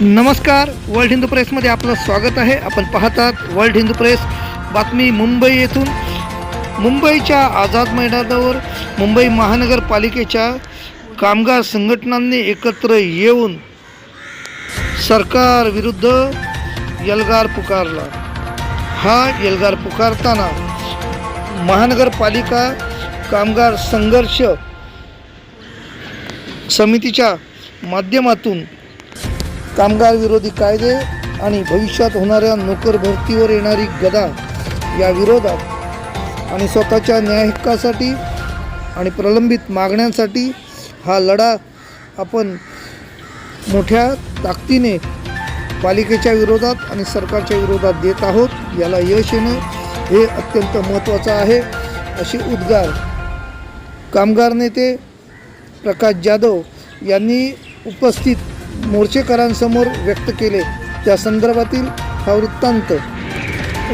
नमस्कार वर्ल्ड हिंदू प्रेसमध्ये आपलं स्वागत आहे. आपण पाहतात वर्ल्ड हिंदू प्रेस बातमी मुंबई येथून. मुंबईच्या आझाद मैदानावर मुंबई महानगरपालिकेच्या कामगार संघटनांनी एकत्र येऊन सरकारविरुद्ध यलगार पुकारला. हा यलगार पुकारताना महानगरपालिका कामगार संघर्ष समितीच्या माध्यमातून कामगार विरोधी कायदे आणि भविष्यात होणाऱ्या नोकर भरतीवर येणारी गदा या विरोधात आणि स्वतःच्या न्यायहक्कासाठी आणि प्रलंबित मागण्यांसाठी हा लढा आपण मोठ्या ताकदीने पालिकेच्या विरोधात आणि सरकारच्या विरोधात देत आहोत. याला यश येणं हे अत्यंत महत्त्वाचं आहे. असे उद्गार कामगार नेते प्रकाश जाधव यांनी उपस्थित मोर्चेकरांसमोर व्यक्त केले. त्या संदर्भातील हा वृत्तांत.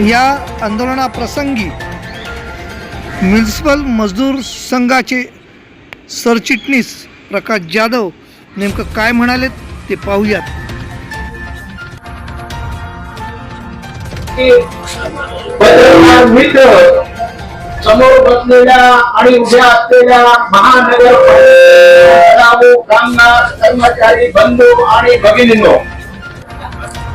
या आंदोलनाप्रसंगी म्युन्सिपल मजदूर संघाचे सरचिटणीस प्रकाश जाधव नेमकं काय म्हणाले ते पाहूयात. मित्र समोर बसलेल्या आणि उभ्या असलेल्या महानगर कामगार कर्मचारी बंधू आणि भगिनींनो.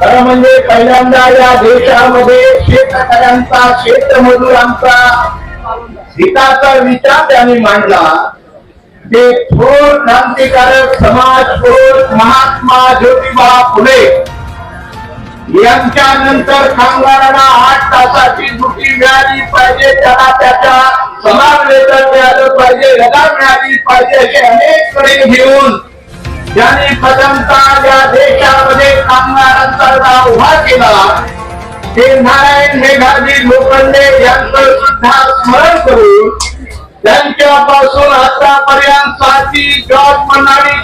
खरं म्हणजे पहिल्यांदा या देशामध्ये शेतकऱ्यांचा शेतमजुरांचा हिताचा विचार त्यांनी मांडला. ते थोर क्रांतिकारक समाज पुरुष महात्मा ज्योतिबा फुले यांच्या नंतर कामगारांना आठ तासाची सुट्टी मिळाली पाहिजे त्याला त्याच्या समान वेतन मिळालं पाहिजे लगा मिळाली पाहिजे असे अनेककडे घेऊन त्यांनी प्रथमतः या देशामध्ये कामगारांचा लढा उभा केला. ते नारायण मेघाजी लोखंडे यांचं सुद्धा स्मरण करून त्यांच्यापासून आतापर्यंत साथी जॉर्ज मनाडी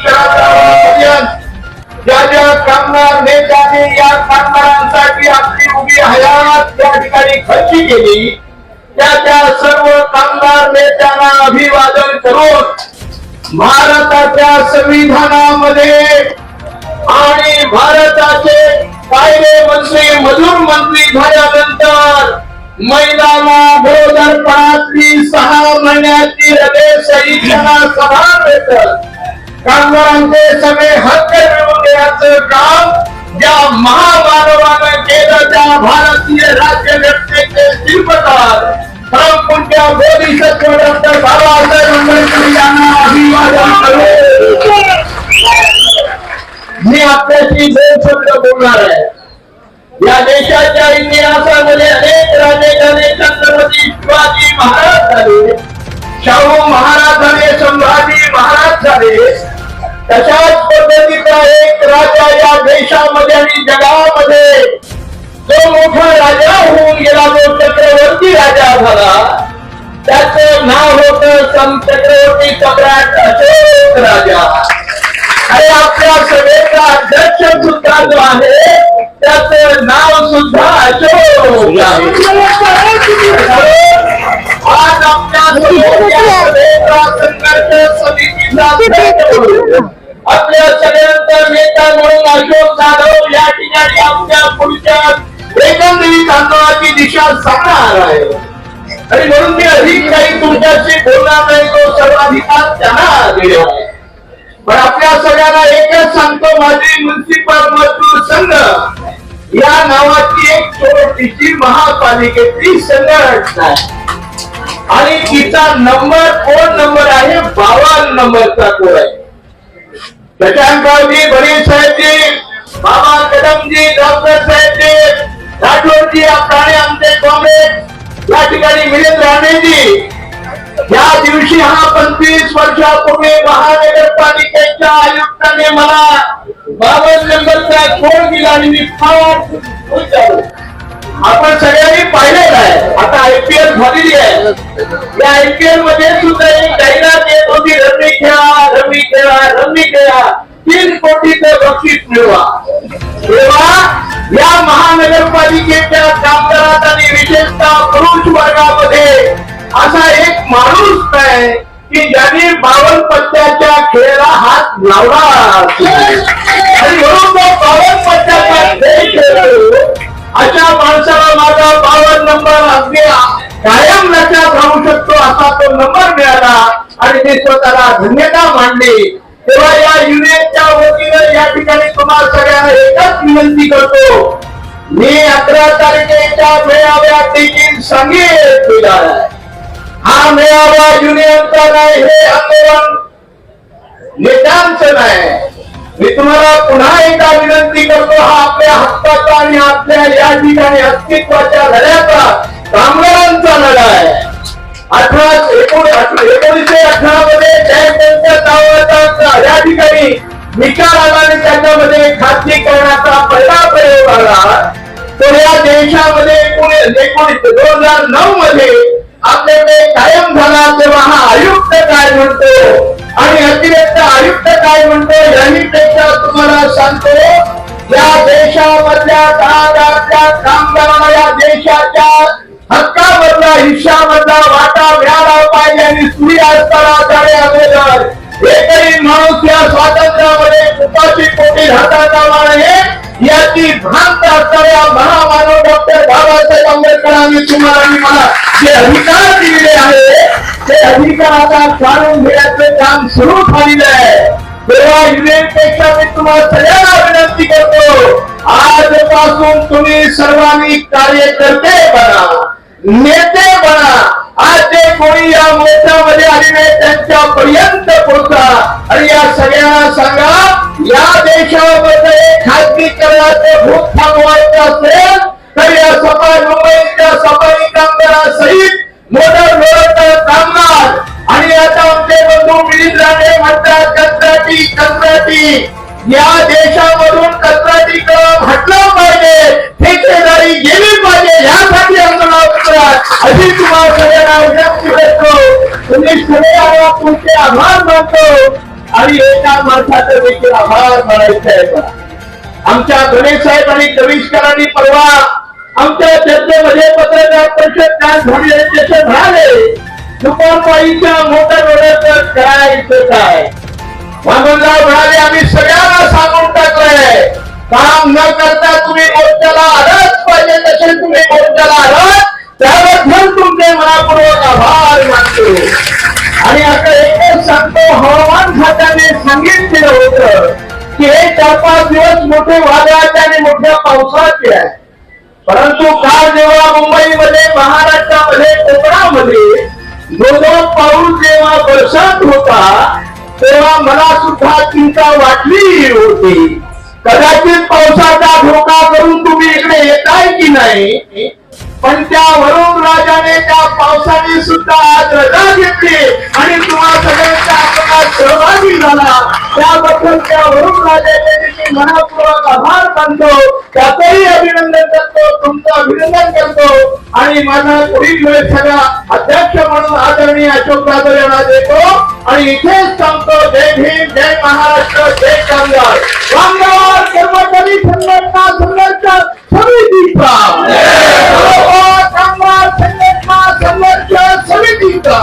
ठिकाणी खर्ची केली त्या त्या सर्व कामगार नेत्यांना अभिवादन करून भारताच्या संविधानामध्ये आणि भारताचे कायदे मंत्री मजूर मंत्री झाल्यानंतर महिलांना गरोदरपणातली सहा महिन्याची रजे सहित त्यांना समान वेतन कामगारांचे सगळे हक्क मिळवून देण्याचं काम ज्या महामानवानं केलं त्या भारतीय राज्यघटनेचे शिल्पकार परमपूज्य बोधिसत्व डॉक्टर बाबासाहेब आंबेडकर यांना अभिवादन करू मी आपल्याशी दोन शब्द बोलणार आहे या देशाच्या इतिहासामध्ये अनेक राजे झाले छत्रपती शिवाजी महाराज महाराज महाराज एक राजा या जो मोठा राजा होऊन गेला जो चक्रवर्ती राजा झाला त्याचं नाव होत सम चक्रवर्ती सम्राट अशोक राजा। आणि आपल्या सभेचा अध्यक्ष सुद्धा जो आहे त्याचं नाव सुद्धा अशोक आज आपल्या संघर्ष समितीचा आपल्या सगळ्यांचा नेता म्हणून अशोक जाधव या ठिकाणी पुढच्या एकंदरीत आंदोलनाची दिशा सांगणार आहे. आणि म्हणून मी अधिक काही तुमच्याशी बोलणार नाही तो सर्वाधिकार त्यांना दिला आहे. पण आपल्या सगळ्यांना एकच सांगतो माझी म्युन्सिपल मजदूर संघ. या नावाची एक छोटीशी महापालिकेची संघटना आहे. आणि तिचा नंबर कोण नंबर आहे बावन नंबरचा कोड आहे. शशांकरावजी बरे साहेबजी बाबा कदमजी डॉक्टर साहेबजी राठोडजी प्राणी आमचे काँग्रेस या ठिकाणी मिलिंद राणेजी या दिवशी हा पंचवीस वर्षापूर्वी महानगरपालिकेच्या आयुक्ताने मला बावन्न नंबरचा कोड दिला आणि मी फार खुश झालो. आपण सगळ्यांनी पाहिलेलं आहे. आता आयपीएल झालेली आहे. या आयपीएलमध्ये सुद्धा एक जाहिरात येत होती रमी खेळा रमी खेळा रमी खेळा तीन कोटीचं बक्षीस मिळवा. तेव्हा या महा महापालिकेच्या कामगारात आणि विशेषतः पुरुष वर्गामध्ये असा एक माणूस नाही की ज्याने बावन पट्ट्याच्या खेळाला हात लावला. आणि म्हणून तो बावन पट्ट्याचा खेळ खेळतो. अशा माणसाला माझा बावन नंबर अगदी कायम लक्षात राहू शकतो असा तो नंबर मिळाला आणि ते स्वतःला धन्यता मानली तेव्हा या युनियनच्या वतीनं या ठिकाणी तुम्हाला सगळ्यांना एकच विनंती करतो. मी अकरा तारखेच्या मेळाव्यात देखील सांगितलेला आहे हा मेळावा युनियनचा नाही हे आंदोलन नेत्यांचं नाही. मी तुम्हाला पुन्हा एकदा विनंती करतो हा आपल्या हक्काचा आणि आपल्या या ठिकाणी अस्तित्वाच्या लढ्याचा कामगारांचा लढा आहे. अठरा एकोणीसशे अठरा मध्ये जयंतच्या नावाचा या ठिकाणी निकाल आला त्याच्यामध्ये खासगीकरणाचा पहिला प्रयोग आला तर या देशामध्ये एकोणीस दोन हजार नऊ मध्ये आपल्याकडे कायम झाला तेव्हा हा आयुक्त काय म्हणतो? आणि अतिरिक्त आयुक्त काय म्हणतो? याही पेक्षा तुम्हाला सांगतो या देशामधल्या दहा कामगारांना या देशाच्या हक्कामधला हिश्शामधला वाटा मिळाला पाहिजे आणि सूर्य असताना जाणे अगोदर एकही माणूस उपाशी पोटी राहता कामा नये याची भ्रांत असणाऱ्या महामानव डॉक्टर बाबासाहेब आंबेडकरांनी तुम्हाला मला जे अधिकार दिलेले आहे ते अधिकार आता काढून घेण्याचे काम सुरू झालेलं आहे तेव्हा युनियनपेक्षा मी तुम्हाला सगळ्यांना विनंती करतो आजपासून तुम्ही सर्वांनी कार्यकर्ते बना, नेते बना। आज जे कोणी या मोर्चामध्ये आलेले त्यांच्या पर्यंत पोहोचा. आणि या सगळ्यांना सांगा या देशामध्ये खाजगीकरणाचे भूत थांबवायचं असेल तर या सफाई मुंबईच्या सफाई कामगारासहित मोटर लोडर कामगार आणि आता आमचे बंधू मिलिंद राणे म्हणतात कंत्राटी कंत्राटी. या देशामधून कंत्राटी माणसाचं देखील आभार मानायचे आहे मला. आमच्या गणेश साहेब आणि कविष्करांनी परवा आमच्या चर्चेमध्ये पत्रकार परिषद काय झाले त्याचे झाले. दुपारपाईच्या मोठ्या डोळ्याचं करायचं काय? वामनराव म्हणाले आम्ही सगळ्यांना सांगून टाकलंय. काम न करता तुम्ही मोर्चाला आलाच पाहिजे. तसे तुम्ही मोर्चाला आलात त्याबद्दल तुमचे मनापूर्वक आभार मानतो. आणि आता चार पाच दिवस मोठे वादळाचे आणि मोठ्या पावसाचे आहे परंतु काल जेव्हा मुंबईमध्ये महाराष्ट्रामध्ये कोकणामध्ये जो जो पाऊस जेव्हा बरसात होता तेव्हा मला सुद्धा चिंता वाटली होती. कदाचित पावसाचा धोका करून तुम्ही इकडे येताय की नाही? पण त्या वरुण राजाने त्या पावसाने सुद्धा आज रजा घेतली आणि तुम्हाला सगळ्यांचा सहभागी झाला. त्याबद्दल आणि माझा पुढील वेळ सगळा अध्यक्ष म्हणून आदरणीय अशोक जाधव यांना देतो. आणि इथेच सांगतो जय भीम जय महाराष्ट्र जय कामगार. कामगार कर्मचारी संघटना संघर्ष समितीचा कामगार. संघटना संघर्ष समितीचा